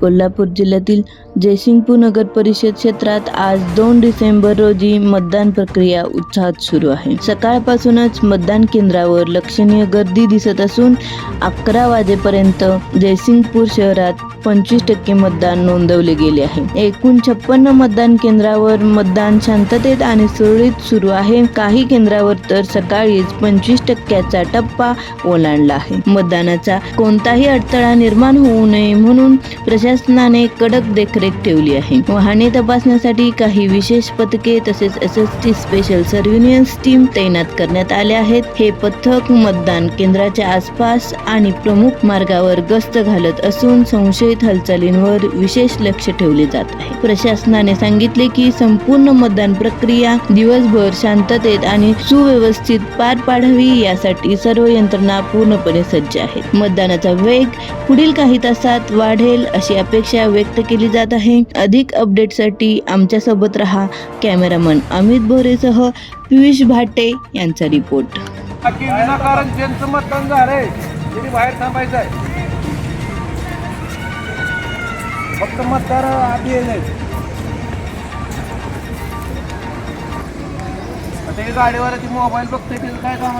कोल्हापूर जिल्ह्यातील जयसिंगपूर नगर परिषद क्षेत्रात आज दोन डिसेंबर रोजी मतदान प्रक्रिया उत्साहात सुरू आहे. सकाळपासूनच मतदान केंद्रावर लक्षणीय गर्दी दिसत असून अकरा वाजेपर्यंत जयसिंगपूर शहरात पंचवीस टक्के मतदान नोंदवले गेले आहे. एकूण छप्पन्न मतदान केंद्रावर मतदान शांततेत आणि सुरळीत सुरू आहे. काही केंद्रावर तर सकाळीच पंचवीस टक्क्याचा टप्पा ओलांडला आहे. मतदानाचा कोणताही अडथळा निर्माण होऊ नये म्हणून प्रशासनाने कडक देखरेख ठेवली आहे. वाहने तपासण्यासाठी काही विशेष पथके तसेच S S T special surveillance team तैनात करण्यात आले आहेत. हे पथक मतदान केंद्राच्या आसपास आणि प्रमुख मार्गावर गस्त घालत असून संशयित हालचालींवर विशेष लक्ष ठेवले जात आहे. प्रशासनाने सांगितले की संपूर्ण मतदान प्रक्रिया दिवसभर शांततेत आणि सुव्यवस्थित पार पाडावी यासाठी सर्व यंत्रणा पूर्णपणे सज्ज आहेत. मतदानाचा वेग पुढील काही तासात वाढेल अशी अपेक्षा व्यक्त केली जात आहे. अधिक अपडेटसाठी आमच्यासोबत रहा कॅमेरामन अमित भोरेसह पियुष भाटे यांचा रिपोर्ट. विनाकारण ज्यांचं मतदान झालंय त्यांनी बाहेर थांबायचं आहे फक्त मतदार आधी यायचे आता हे गाडीवाल्याची मोबाईल बघतोय त्याचं काय काम